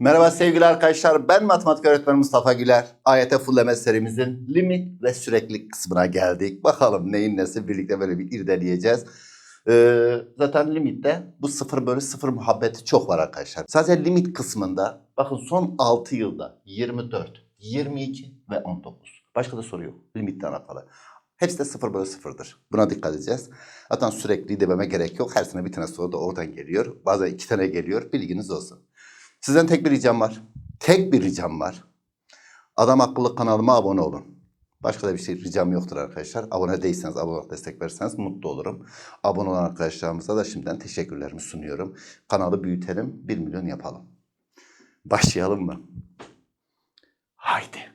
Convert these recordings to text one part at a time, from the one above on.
Merhaba sevgili arkadaşlar. Ben matematik öğretmeni Mustafa Güler. AYT Fulleme serimizin limit ve süreklilik kısmına geldik. Bakalım neyin nesi birlikte böyle bir irdeleyeceğiz. Ee, zaten limitte bu 0 bölü 0 muhabbeti çok var arkadaşlar. Sadece limit kısmında bakın son 6 yılda 24, 22 ve 19. Başka da soru yok. Limitle alakalı. Hepsi de 0 bölü 0'dır. Buna dikkat edeceğiz. Zaten sürekli dememe gerek yok. Her sene bir tane soru da oradan geliyor. Bazen iki tane geliyor. Bilginiz olsun. Sizden tek bir ricam var. Tek bir ricam var. Adam akıllı kanalıma abone olun. Başka da bir şey ricam yoktur arkadaşlar. Abone değilseniz, abone olup destek verirseniz mutlu olurum. Abone olan arkadaşlarımıza da şimdiden teşekkürlerimi sunuyorum. Kanalı büyütelim, 1 milyon yapalım. Başlayalım mı? Haydi.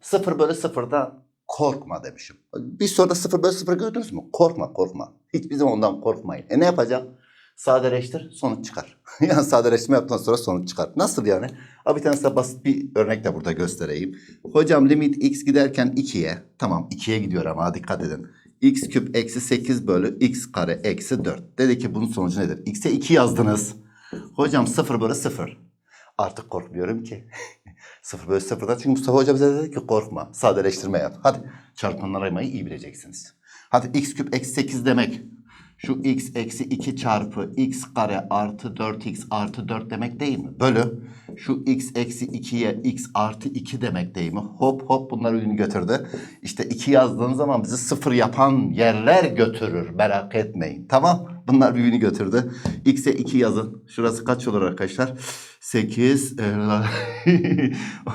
Sıfır bölü sıfırdan korkma demişim. Bir soruda sıfır bölü sıfır gördünüz mü? Korkma korkma. Hiçbir zaman ondan korkmayın. E ne yapacağım? Sadeleştir sonuç çıkar. yani sadeleştirme yaptıktan sonra sonuç çıkar. Nasıl yani? Abi bir tane size basit bir örnek de burada göstereyim. Hocam limit x giderken 2'ye. Tamam 2'ye gidiyor ama dikkat edin. x küp eksi 8 bölü x kare eksi 4. Dedi ki bunun sonucu nedir? x'e 2 yazdınız. Hocam 0 bölü 0. Artık korkmuyorum ki. 0 bölü 0'dan çünkü Mustafa Hoca bize dedi ki korkma. Sadeleştirme yap. Hadi çarpanlar ayırmayı iyi bileceksiniz. Hadi x küp eksi 8 demek. Şu x eksi 2 çarpı x kare artı 4x artı 4 demek değil mi? Bölü. Şu x eksi 2'ye x artı 2 demek değil mi? Hop hop bunlar ürünü götürdü. İşte 2 yazdığın zaman bizi sıfır yapan yerler götürür. Merak etmeyin. Tamam. Bunlar büyüğünü götürdü. X'e 2 yazın. Şurası kaç olur arkadaşlar? 8,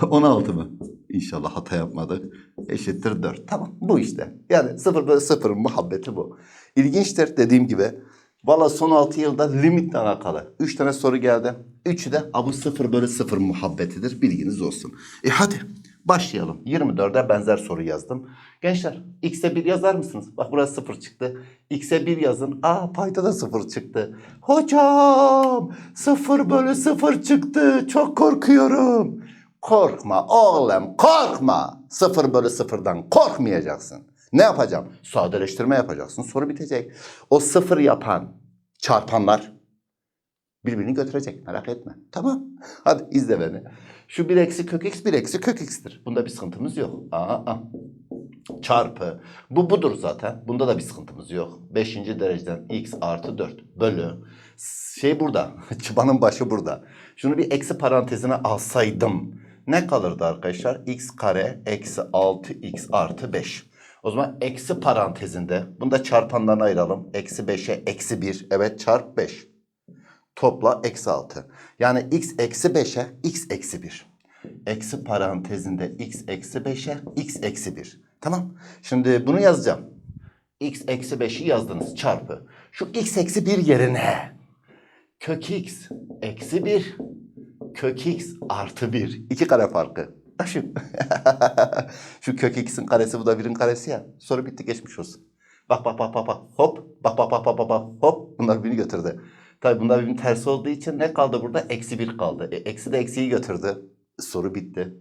16 mı? İnşallah hata yapmadık. Eşittir 4. Tamam bu işte. Yani 0 bölü 0'ın muhabbeti bu. İlginçtir dediğim gibi. Valla son 6 yılda limitle alakalı. 3 tane soru geldi. Üçü de abu 0 bölü 0 muhabbetidir. Bilginiz olsun. E hadi başlayalım. 24'e benzer soru yazdım. Gençler x'e 1 yazar mısınız? Bak burası 0 çıktı. x'e 1 yazın. Aa payda da 0 çıktı. Hocam 0 bölü 0 çıktı. Çok korkuyorum. Korkma oğlum korkma. 0 bölü 0'dan korkmayacaksın. Ne yapacağım? Sadeleştirme yapacaksın. Soru bitecek. O sıfır yapan çarpanlar birbirini götürecek. Merak etme. Tamam. Hadi izle beni. Şu 1 eksi kök x 1 eksi kök x'tir. Bunda bir sıkıntımız yok. Aa. Çarpı. Bu budur zaten. Bunda da bir sıkıntımız yok. 5. dereceden x artı 4 bölü. Şey burada. Çıbanın başı burada. Şunu bir eksi parantezine alsaydım. Ne kalırdı arkadaşlar? x kare eksi 6x artı 5. O zaman eksi parantezinde. Bunu da çarpanlarına ayıralım. Eksi 5'e eksi 1. Evet çarp 5 topla eksi 6. Yani x eksi 5'e x eksi 1. Eksi parantezinde x eksi 5'e x eksi 1. Tamam. Şimdi bunu yazacağım. x eksi 5'i yazdınız çarpı. Şu x eksi 1 yerine kök x eksi 1 kök x artı 1. İki kare farkı. Şu, şu kök x'in karesi bu da 1'in karesi ya. Soru bitti geçmiş olsun. Bak bak bak bak bak hop bak bak bak bak bak hop bunlar beni götürdü. Tabii bunlar birbirinin tersi olduğu için ne kaldı burada? Eksi bir kaldı. E, eksi de eksiyi götürdü. Soru bitti.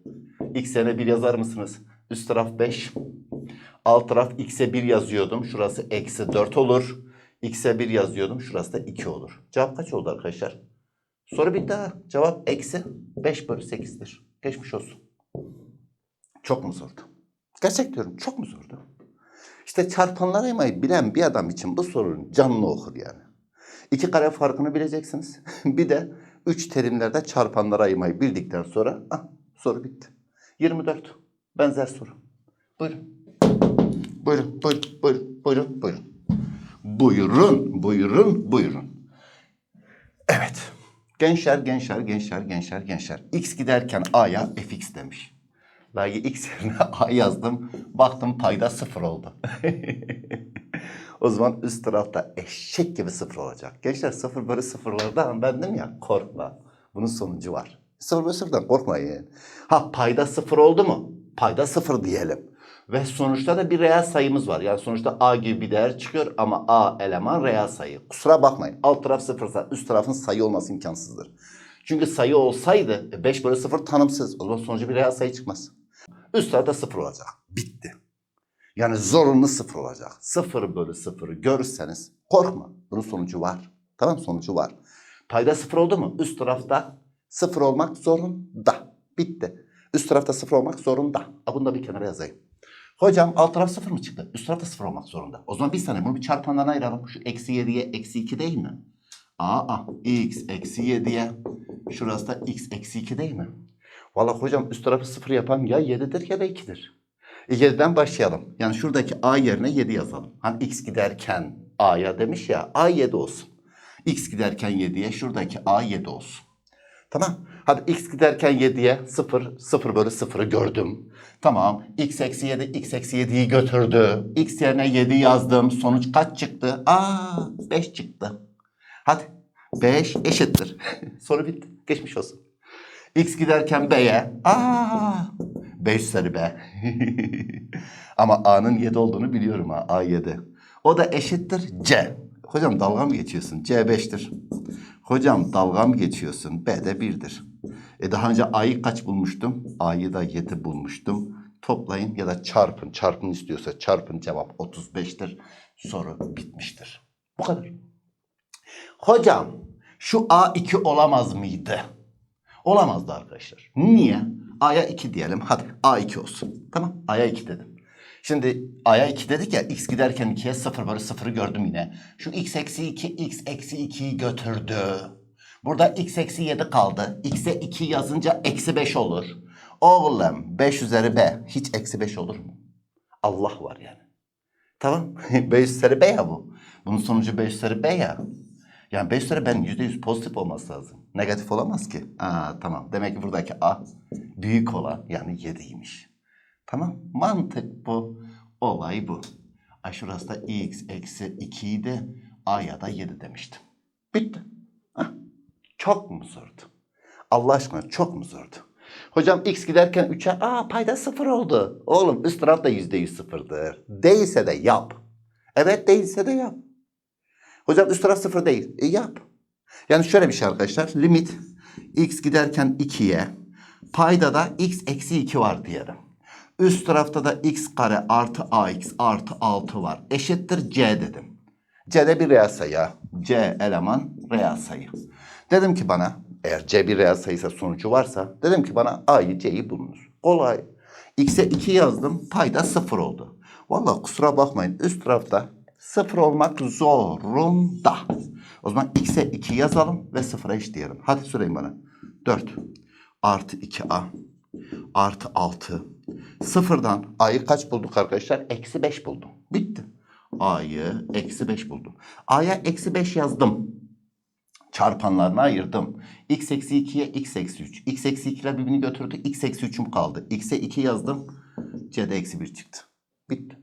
X yerine bir yazar mısınız? Üst taraf 5. Alt taraf x'e 1 yazıyordum. Şurası eksi 4 olur. X'e 1 yazıyordum. Şurası da 2 olur. Cevap kaç oldu arkadaşlar? Soru bitti ha. Cevap eksi 5 bölü 8'dir. Geçmiş olsun. Çok mu zordu? Gerçek diyorum çok mu zordu? İşte çarpanlar aymayı bilen bir adam için bu sorunun canını okur yani. İki kare farkını bileceksiniz. bir de üç terimlerde çarpanları ayırmayı bildikten sonra ah, soru bitti. 24. Benzer soru. Buyurun. Buyurun, buyurun, buyurun, buyurun, buyurun. Buyurun, buyurun, buyurun. Evet. Gençler, gençler, gençler, gençler, gençler. X giderken A'ya fx demiş. Ben x yerine A yazdım. Baktım payda sıfır oldu. o zaman üst tarafta eşek gibi sıfır olacak. Gençler sıfır bölü sıfırlardan ben dedim ya korkma. Bunun sonucu var. Sıfır bölü sıfırdan korkmayın. Ha payda sıfır oldu mu? Payda sıfır diyelim. Ve sonuçta da bir reel sayımız var. Yani sonuçta A gibi bir değer çıkıyor ama A eleman reel sayı. Kusura bakmayın. Alt taraf sıfırsa üst tarafın sayı olması imkansızdır. Çünkü sayı olsaydı 5 bölü 0 tanımsız. O zaman sonucu bir reel sayı çıkmaz. Üst tarafta 0 olacak. Bitti. Yani zorunlu 0 olacak. 0 bölü 0'ı görürseniz korkma. Bunun sonucu var. Tamam sonucu var. Payda sıfır oldu mu? Üst tarafta sıfır olmak zorunda. Bitti. Üst tarafta sıfır olmak zorunda. Ha, Bunu da bir kenara yazayım. Hocam alt taraf sıfır mı çıktı? Üst tarafta sıfır olmak zorunda. O zaman bir saniye bunu bir çarpandan ayıralım. Şu eksi 7'ye eksi 2 değil mi? Aa, x eksi 7'ye şurası da x eksi 2 değil mi? Vallahi hocam üst tarafı sıfır yapan ya 7'dir ya da 2'dir. E, 7'den başlayalım. Yani şuradaki a yerine 7 yazalım. Hani x giderken a'ya demiş ya a 7 olsun. x giderken 7'ye şuradaki a 7 olsun. Tamam. Hadi x giderken 7'ye 0, 0 bölü 0'ı gördüm. Tamam. x eksi 7, x eksi 7'yi götürdü. x yerine 7 yazdım. Sonuç kaç çıktı? Aa 5 çıktı. Hadi 5 eşittir. Soru bitti. Geçmiş olsun. X giderken B'ye. Aa 5 sarı B. Ama A'nın 7 olduğunu biliyorum ha. A 7. O da eşittir C. Hocam dalga mı geçiyorsun? C 5'tir. Hocam dalga mı geçiyorsun? B de 1'dir. E daha önce A'yı kaç bulmuştum? A'yı da 7 bulmuştum. Toplayın ya da çarpın. Çarpın istiyorsa çarpın cevap 35'tir. Soru bitmiştir. Bu kadar. Hocam şu A2 olamaz mıydı? Olamazdı arkadaşlar. Niye? A'ya 2 diyelim. Hadi A2 olsun. Tamam A'ya 2 dedim. Şimdi A'ya 2 dedik ya x giderken 2'ye 0 bölü 0'ı gördüm yine. Şu x eksi 2 x eksi 2'yi götürdü. Burada x eksi 7 kaldı. X'e 2 yazınca eksi 5 olur. Oğlum 5 üzeri b hiç eksi 5 olur mu? Allah var yani. Tamam. 5 üzeri b ya bu. Bunun sonucu 5 üzeri b ya. Yani 5 üzeri ben %100 pozitif olması lazım. Negatif olamaz ki. Aa, tamam. Demek ki buradaki a büyük olan yani 7'ymiş. Tamam. Mantık bu. Olay bu. Ay şurası da x eksi 2 idi. A'ya da 7 demiştim. Bitti. Hah. Çok mu zordu? Allah aşkına çok mu zordu? Hocam x giderken 3'e aa payda 0 oldu. Oğlum üst taraf da %100 sıfırdır. Değilse de yap. Evet değilse de yap. Hocam üst taraf 0 değil. E yap. Yani şöyle bir şey arkadaşlar. Limit x giderken 2'ye payda da x eksi 2 var diyelim. Üst tarafta da x kare artı ax artı 6 var. Eşittir c dedim. C'de bir reel sayı. C eleman reel sayı. Dedim ki bana eğer C bir reel sayıysa sonucu varsa dedim ki bana A'yı C'yi bulunuz. Kolay. X'e 2 yazdım payda 0 oldu. Vallahi kusura bakmayın üst tarafta 0 olmak zorunda. O zaman X'e 2 yazalım ve 0'a eşitleyelim. Hadi söyleyin bana. 4 artı 2A artı 6. Sıfırdan A'yı kaç bulduk arkadaşlar? Eksi 5 buldum. Bitti. A'yı eksi 5 buldum. A'ya eksi 5 yazdım. Çarpanlarına ayırdım. X eksi 2'ye X eksi 3. X eksi 2 ile birbirini götürdü. X eksi 3'üm kaldı. X'e 2 yazdım. C'de eksi 1 çıktı. Bitti.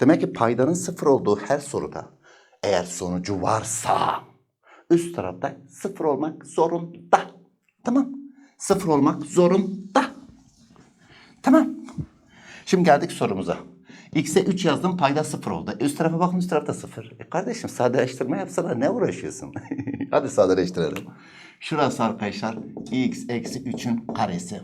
Demek ki paydanın sıfır olduğu her soruda eğer sonucu varsa üst tarafta sıfır olmak zorunda. Tamam. Sıfır olmak zorunda. Tamam. Şimdi geldik sorumuza. X'e 3 yazdım payda 0 oldu. E, Üst tarafa bakın üst tarafta 0. E kardeşim sadeleştirme yapsana ne uğraşıyorsun? Hadi sadeleştirelim. Şurası arkadaşlar x eksi 3'ün karesi.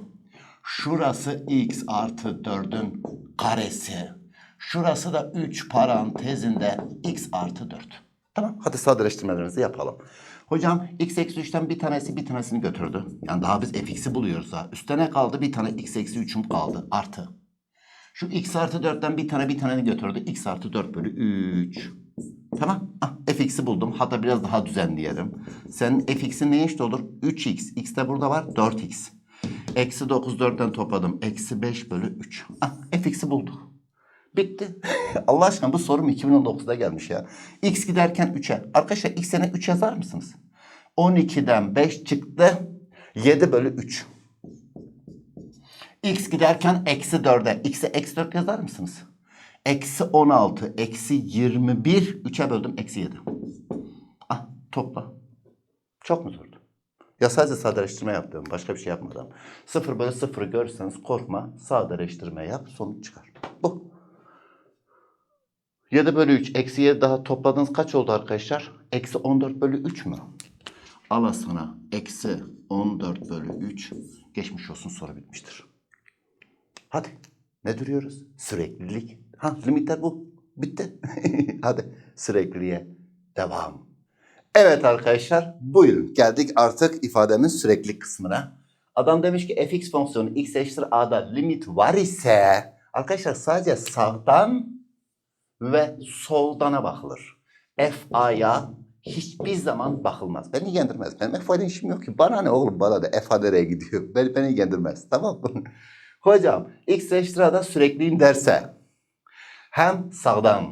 Şurası x artı 4'ün karesi. Şurası da 3 parantezinde x artı 4. Tamam hadi sadeleştirmelerimizi yapalım. Hocam x eksi 3'ten bir tanesi bir tanesini götürdü. Yani daha biz fx'i buluyoruz ha. Üstte ne kaldı? Bir tane x eksi 3'üm kaldı. Artı. Şu x artı 4'ten bir tane bir taneni götürdü. x artı 4 bölü 3. Tamam. Ah, fx'i buldum. Hatta biraz daha düzenleyelim. Senin fx'in neye eşit olur? 3x. x de burada var. 4x. Eksi 9 4'ten topladım. Eksi 5 bölü 3. Ah, fx'i bulduk. Bitti. Allah aşkına bu sorum 2019'da gelmiş ya. X giderken 3'e. Arkadaşlar x yerine 3 yazar mısınız? 12'den 5 çıktı. 7 bölü 3. X giderken eksi 4'e. X'e eksi 4 yazar mısınız? Eksi 16, eksi 21. 3'e böldüm, eksi 7. Ah, topla. Çok mu zordu? Ya sadece sadeleştirme yaptım. Başka bir şey yapmadım. 0 bölü 0'ı görürseniz korkma. Sadeleştirme yap, sonuç çıkar. Bu. 7 bölü 3. Eksi 7 daha topladığınız kaç oldu arkadaşlar? Eksi 14 bölü 3 mü? Al sana. Eksi 14 bölü 3. Geçmiş olsun soru bitmiştir. Hadi. Ne duruyoruz? Süreklilik. Ha limitler bu. Bitti. Hadi sürekliliğe devam. Evet arkadaşlar buyurun geldik artık ifademin sürekli kısmına. Adam demiş ki fx fonksiyonu x eşittir a'da limit var ise arkadaşlar sadece sağdan ve soldana bakılır. f a'ya hiçbir zaman bakılmaz. Beni ilgilendirmez. Benim f a'yla işim yok ki. Bana ne oğlum bana ne f a nereye gidiyor? Beni, beni ilgilendirmez. Tamam mı? Hocam x eşittir a'da sürekliyim derse hem sağdan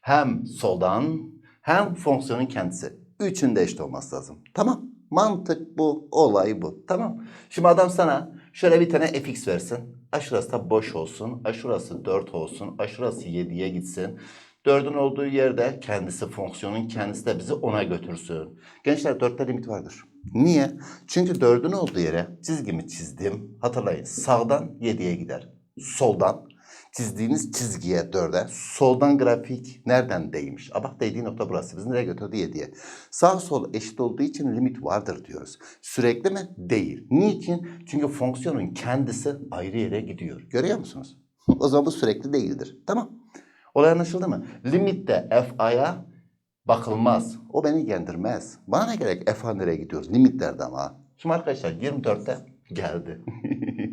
hem soldan hem fonksiyonun kendisi. Üçün de eşit olması lazım. Tamam. Mantık bu. Olay bu. Tamam. Şimdi adam sana şöyle bir tane fx versin. A şurası da boş olsun. A şurası 4 olsun. A şurası 7'ye gitsin. 4'ün olduğu yerde kendisi fonksiyonun kendisi de bizi ona götürsün. Gençler 4'te limit vardır. Niye? Çünkü 4'ün olduğu yere çizgimi çizdim. Hatırlayın sağdan 7'ye gider. Soldan çizdiğiniz çizgiye 4'e soldan grafik nereden değmiş? A bak değdiği nokta burası. Bizi nereye götürdü 7'ye. Sağ sol eşit olduğu için limit vardır diyoruz. Sürekli mi? Değil. Niçin? Çünkü fonksiyonun kendisi ayrı yere gidiyor. Görüyor musunuz? o zaman bu sürekli değildir. Tamam. Olay anlaşıldı mı? Limitte fa'ya bakılmaz. O beni ilgilendirmez. Bana ne gerek f nereye gidiyoruz? Limitlerde ama. Şimdi arkadaşlar 24'te geldi.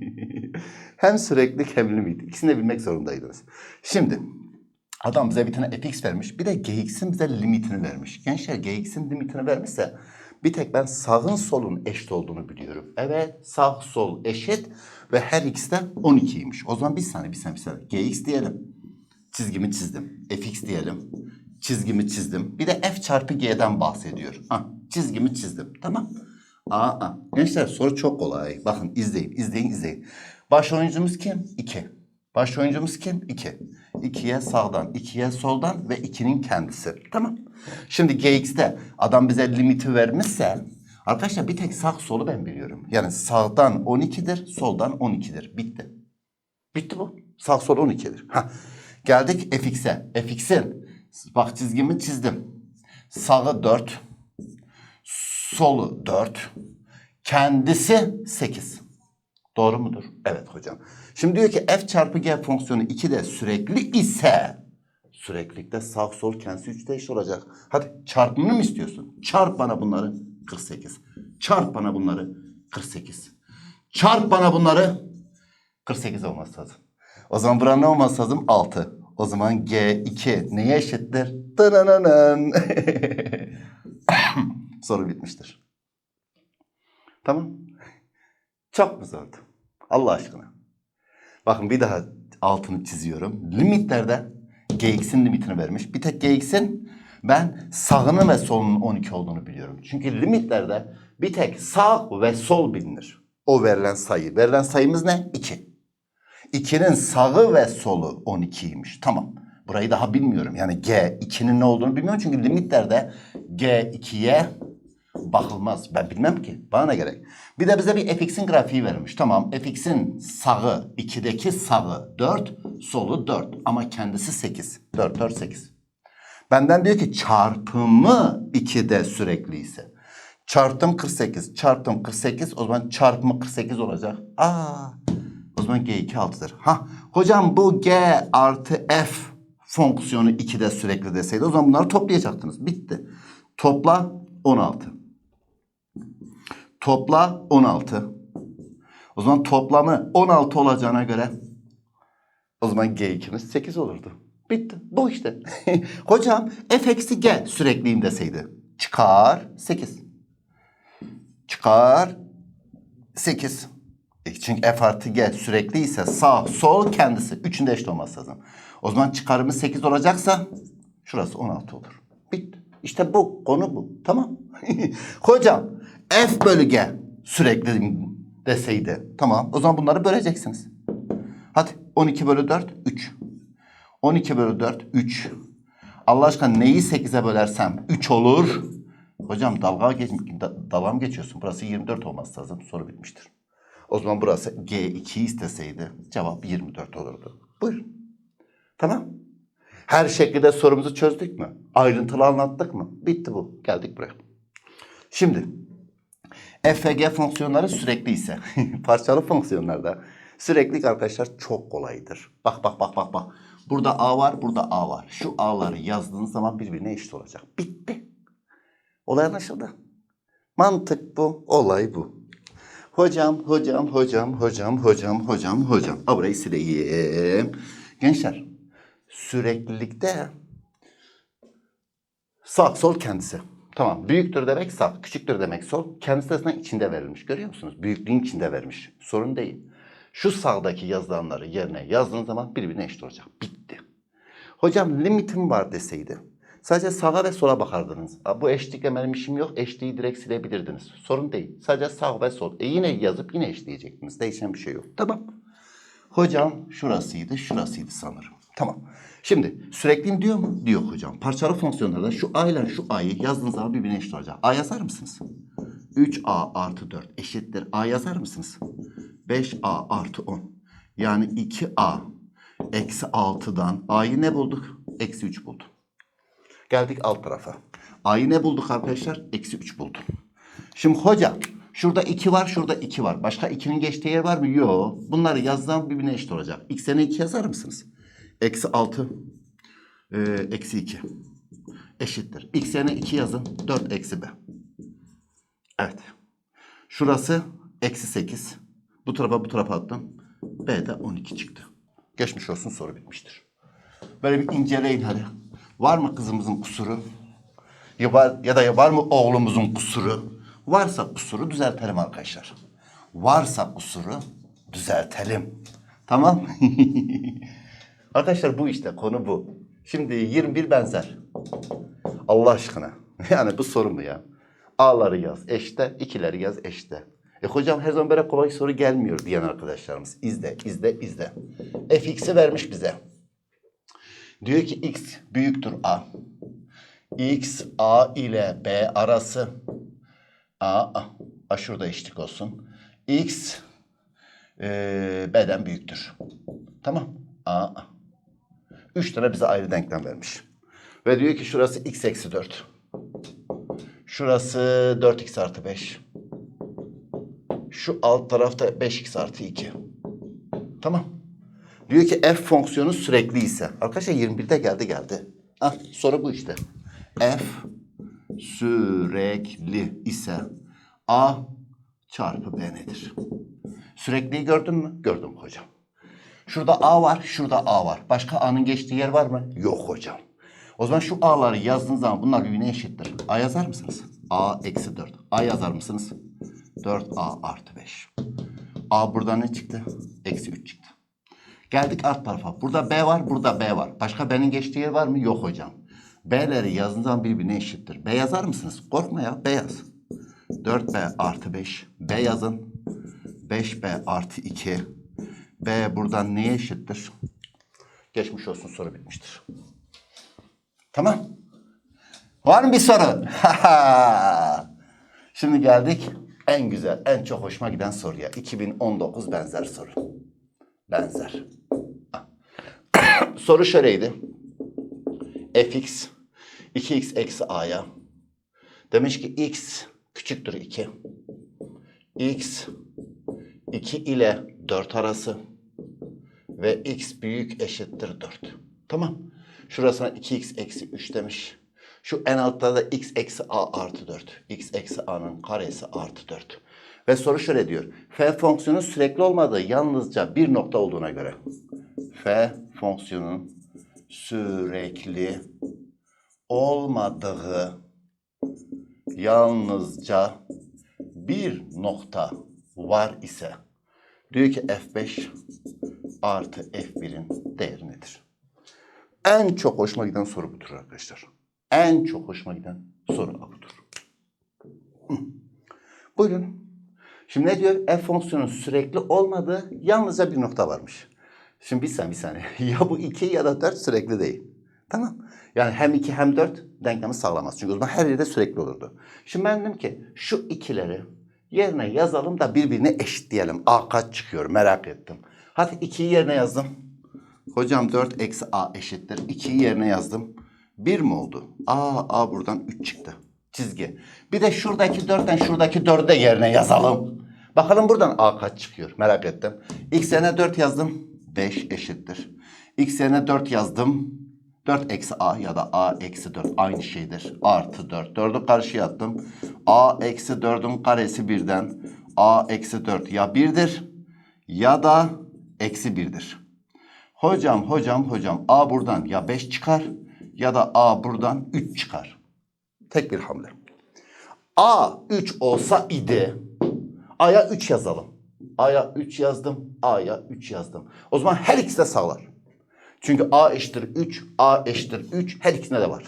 hem süreklilik hem limit. İkisini de bilmek zorundaydınız. Şimdi adam bize bir tane fx vermiş. Bir de gx'in bize limitini vermiş. Gençler gx'in limitini vermişse bir tek ben sağın solun eşit olduğunu biliyorum. Evet sağ sol eşit ve her ikisi de 12'ymiş. O zaman bir saniye bir saniye bir saniye. gx diyelim. Çizgimi çizdim. fx diyelim. Çizgimi çizdim. Bir de f çarpı g'den bahsediyor. Ha, çizgimi çizdim. Tamam. Aa, gençler soru çok kolay. Bakın izleyin, izleyin, izleyin. Baş oyuncumuz kim? 2. Baş oyuncumuz kim? 2. 2'ye sağdan, 2'ye soldan ve 2'nin kendisi. Tamam. Şimdi gx'te adam bize limiti vermişse arkadaşlar bir tek sağ solu ben biliyorum. Yani sağdan 12'dir, soldan 12'dir. Bitti. Bitti bu. Sağ sol 12'dir. Ha. Geldik fx'e. fx'in bak çizgimi çizdim. Sağı 4, solu 4, kendisi 8. Doğru mudur? Evet hocam. Şimdi diyor ki f çarpı g fonksiyonu 2'de sürekli ise süreklilikte sağ sol kendisi 3'te eşit olacak. Hadi çarpımını mı istiyorsun? Çarp bana bunları 48. Çarp bana bunları 48. Çarp bana bunları 48 olması lazım. O zaman buranın ne olması lazım? 6. O zaman G2 neye eşittir? Tınananın. Soru bitmiştir. Tamam. Çok mu zordu? Allah aşkına. Bakın bir daha altını çiziyorum. Limitlerde gx'in limitini vermiş. Bir tek gx'in ben sağını ve solunun 12 olduğunu biliyorum. Çünkü limitlerde bir tek sağ ve sol bilinir. O verilen sayı. Verilen sayımız ne? 2. 2'nin sağı ve solu 12'ymiş. Tamam. Burayı daha bilmiyorum. Yani G 2'nin ne olduğunu bilmiyorum. Çünkü limitlerde G 2'ye bakılmaz. Ben bilmem ki. Bana ne gerek? Bir de bize bir fx'in grafiği verilmiş. Tamam fx'in sağı 2'deki sağı 4, solu 4 ama kendisi 8. 4, 4, 8. Benden diyor ki çarpımı 2'de sürekli ise. Çarptım 48, çarptım 48 o zaman çarpımı 48 olacak. Aa, o zaman G2 6'dır. Ha, hocam bu G artı F fonksiyonu 2'de sürekli deseydi o zaman bunları toplayacaktınız. Bitti. Topla 16. Topla 16. O zaman toplamı 16 olacağına göre o zaman G2'miz 8 olurdu. Bitti. Bu işte. Hocam f eksi g sürekliyim deseydi. Çıkar 8. Çıkar 8. E çünkü f artı g sürekli ise sağ sol kendisi. Üçünde eşit olması lazım. O zaman çıkarımı 8 olacaksa şurası 16 olur. Bitti. İşte bu. Konu bu. Tamam. Hocam f bölü g sürekli deseydi. Tamam. O zaman bunları böleceksiniz. Hadi 12 bölü 4 3. 12 bölü 4 3. Allah aşkına neyi 8'e bölersem 3 olur. Hocam dalga, geç, da- dalga mı geçiyorsun? Burası 24 olması lazım. Soru bitmiştir. O zaman burası G2'yi isteseydi cevap 24 olurdu. Buyurun. Tamam. Her şekilde sorumuzu çözdük mü? Ayrıntılı anlattık mı? Bitti bu. Geldik buraya. Şimdi f ve g fonksiyonları sürekli ise parçalı fonksiyonlarda süreklilik arkadaşlar çok kolaydır. Bak bak bak bak bak. Burada a var, burada a var. Şu a'ları yazdığınız zaman birbirine eşit olacak. Bitti. Olay anlaşıldı. Mantık bu, olay bu. Hocam, hocam, hocam, hocam, hocam, hocam, hocam. Ha burayı sileyim. Gençler, süreklilikte sağ, sol kendisi. Tamam, büyüktür demek sağ, küçüktür demek sol. Kendisi aslında içinde verilmiş. Görüyor musunuz? Büyüklüğün içinde vermiş. Sorun değil. Şu sağdaki yazılanları yerine yazdığınız zaman birbirine eşit olacak. Bitti. Hocam limitim var deseydi. Sadece sağa ve sola bakardınız. Bu eşlikle benim işim yok. Eşliği direkt silebilirdiniz. Sorun değil. Sadece sağ ve sol. E yine yazıp yine eşleyecektiniz. Değişen bir şey yok. Tamam. Hocam şurasıydı, şurasıydı sanırım. Tamam. Şimdi sürekliyim diyor mu? Diyor hocam. Parçalı fonksiyonlarda şu a ile şu a'yı yazdığınız zaman birbirine eşit olacak. A yazar mısınız? 3a artı 4 eşittir. A yazar mısınız? 5a artı 10. Yani 2a eksi 6'dan a'yı ne bulduk? Eksi 3 buldum. Geldik alt tarafa. A'yı ne bulduk arkadaşlar? Eksi 3 buldum. Şimdi hocam şurada 2 var, şurada 2 var. Başka 2'nin geçtiği yer var mı? Yok. Bunları yazdığım birbirine eşit olacak. X'e 2 yazar mısınız? Eksi 6. Ee, eksi 2. Eşittir. X'e 2 yazın. 4 eksi B. Evet. Şurası eksi 8. Bu tarafa bu tarafa attım. B'de 12 çıktı. Geçmiş olsun soru bitmiştir. Böyle bir inceleyin hadi. Var mı kızımızın kusuru? Ya, var, ya da ya var mı oğlumuzun kusuru? Varsa kusuru düzeltelim arkadaşlar. Varsa kusuru düzeltelim. Tamam? arkadaşlar bu işte konu bu. Şimdi 21 benzer. Allah aşkına. Yani bu soru mu ya? A'ları yaz eşte, ikileri yaz eşte. E hocam her zaman böyle kolay soru gelmiyor diyen arkadaşlarımız. İzle, izle, izle. fx'i vermiş bize. Diyor ki x büyüktür a. x a ile b arası a, a, a şurada eşitlik olsun. x e, b'den büyüktür. Tamam. a, a. Üç tane bize ayrı denklem vermiş. Ve diyor ki şurası x eksi 4. Şurası 4x artı 5. Şu alt tarafta 5x artı 2. Tamam. Diyor ki f fonksiyonu sürekli ise. Arkadaşlar 21'de geldi geldi. Ah, soru bu işte. f sürekli ise a çarpı b nedir? Sürekliyi gördün mü? Gördüm hocam. Şurada a var, şurada a var. Başka a'nın geçtiği yer var mı? Yok hocam. O zaman şu a'ları yazdığınız zaman bunlar birbirine eşittir. A yazar mısınız? a eksi 4. A yazar mısınız? 4a artı 5. A buradan ne çıktı? Eksi 3 çıktı. Geldik alt tarafa. Burada B var, burada B var. Başka B'nin geçtiği yer var mı? Yok hocam. B'leri yazdığınız zaman birbirine eşittir. B yazar mısınız? Korkma ya, B yaz. 4B artı 5. B yazın. 5B artı 2. B buradan neye eşittir? Geçmiş olsun soru bitmiştir. Tamam. Var mı bir sorun? Şimdi geldik en güzel, en çok hoşuma giden soruya. 2019 benzer soru. Benzer. Soru şöyleydi. fx 2x eksi a'ya. Demiş ki x küçüktür 2. x 2 ile 4 arası ve x büyük eşittir 4. Tamam. Şurasına 2x eksi 3 demiş. Şu en altta da x eksi a artı 4. x eksi a'nın karesi artı 4. Ve soru şöyle diyor. f fonksiyonu sürekli olmadığı yalnızca bir nokta olduğuna göre. f fonksiyonun sürekli olmadığı yalnızca bir nokta var ise diyor ki f5 artı f1'in değeri nedir? En çok hoşuma giden soru budur arkadaşlar. En çok hoşuma giden soru budur. Buyurun. Şimdi ne diyor? F fonksiyonun sürekli olmadığı yalnızca bir nokta varmış. Şimdi bir saniye bir saniye. Ya bu 2 ya da 4 sürekli değil. Tamam. Yani hem 2 hem 4 denklemi sağlamaz. Çünkü o zaman her yerde sürekli olurdu. Şimdi ben dedim ki şu ikileri yerine yazalım da birbirine eşitleyelim. A kaç çıkıyor merak ettim. Hadi 2'yi yerine yazdım. Hocam 4 eksi a eşittir. 2'yi yerine yazdım. 1 mi oldu? A, A buradan 3 çıktı. Çizgi. Bir de şuradaki 4'ten şuradaki 4'ü de yerine yazalım. Bakalım buradan A kaç çıkıyor? Merak ettim. X yerine 4 yazdım. 5 eşittir. X yerine 4 yazdım. 4 eksi a ya da a eksi 4 aynı şeydir. Artı 4. 4'ü karşıya attım. a eksi 4'ün karesi birden. a eksi 4 ya 1'dir ya da eksi 1'dir. Hocam hocam hocam a buradan ya 5 çıkar ya da a buradan 3 çıkar. Tek bir hamle. a 3 olsa idi. a'ya 3 yazalım. a'ya 3 yazdım. a'ya 3 yazdım. O zaman her ikisi de sağlar. Çünkü a eşittir 3, a eşittir 3 her ikisinde de var.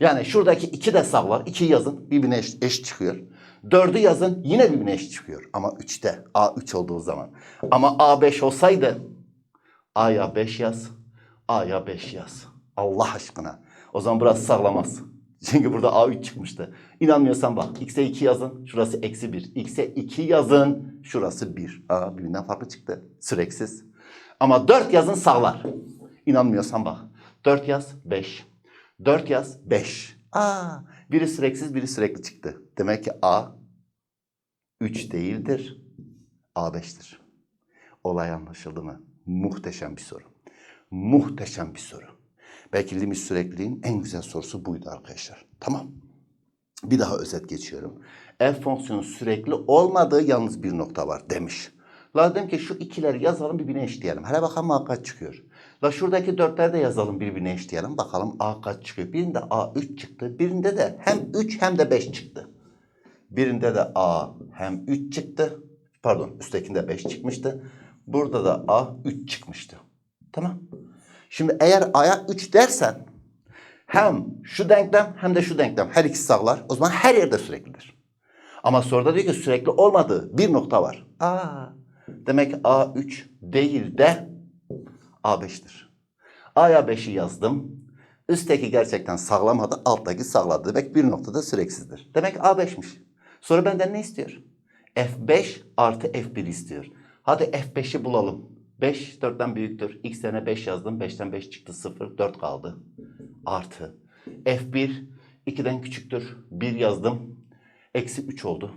Yani şuradaki 2 de sağlar. 2'yi yazın birbirine eş, eş çıkıyor. 4'ü yazın yine birbirine eş çıkıyor. Ama 3'te a 3 olduğu zaman. Ama a 5 olsaydı a'ya 5 yaz, a'ya 5 yaz. Allah aşkına. O zaman burası sağlamaz. Çünkü burada a3 çıkmıştı. İnanmıyorsan bak x'e 2 yazın şurası eksi 1. x'e 2 yazın şurası 1. Aa birbirinden farklı çıktı. Süreksiz. Ama 4 yazın sağlar. İnanmıyorsan bak. 4 yaz 5. 4 yaz 5. Aa, biri süreksiz biri sürekli çıktı. Demek ki A 3 değildir. A 5'tir. Olay anlaşıldı mı? Muhteşem bir soru. Muhteşem bir soru. Belki limit sürekliliğin en güzel sorusu buydu arkadaşlar. Tamam. Bir daha özet geçiyorum. F fonksiyonu sürekli olmadığı yalnız bir nokta var demiş. La dedim ki şu ikileri yazalım birbirine eşitleyelim. Hele bakalım A kaç çıkıyor. La şuradaki dörtleri de yazalım birbirine eşitleyelim. Bakalım A kaç çıkıyor. Birinde A 3 çıktı. Birinde de hem 3 hem de 5 çıktı. Birinde de A hem 3 çıktı. Pardon üsttekinde 5 çıkmıştı. Burada da A 3 çıkmıştı. Tamam. Şimdi eğer A'ya 3 dersen hem şu denklem hem de şu denklem her ikisi sağlar. O zaman her yerde süreklidir. Ama soruda diyor ki sürekli olmadığı bir nokta var. Aa, demek ki A3 değil de A5'tir. A'ya 5'i yazdım. Üstteki gerçekten sağlamadı, alttaki sağladı. Demek bir noktada süreksizdir. Demek A5'miş. Soru benden ne istiyor? F5 artı F1 istiyor. Hadi F5'i bulalım. 5 4'ten büyüktür. X yerine 5 yazdım. 5'ten 5 çıktı 0. 4 kaldı. Artı. F1 2'den küçüktür. 1 yazdım. Eksi 3 oldu.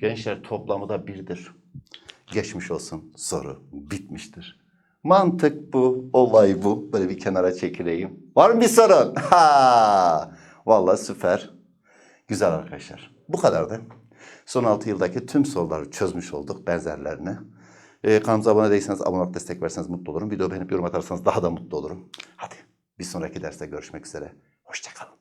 Gençler toplamı da 1'dir. Geçmiş olsun. Soru bitmiştir. Mantık bu, olay bu. Böyle bir kenara çekileyim. Var mı bir sorun? Ha! Vallahi süper. Güzel arkadaşlar. Bu kadardı. Son 6 yıldaki tüm soruları çözmüş olduk benzerlerini. Ee, kanalımıza abone değilseniz abone olup destek verseniz mutlu olurum. Video beğenip yorum atarsanız daha da mutlu olurum. Hadi bir sonraki derste görüşmek üzere. Hoşçakalın.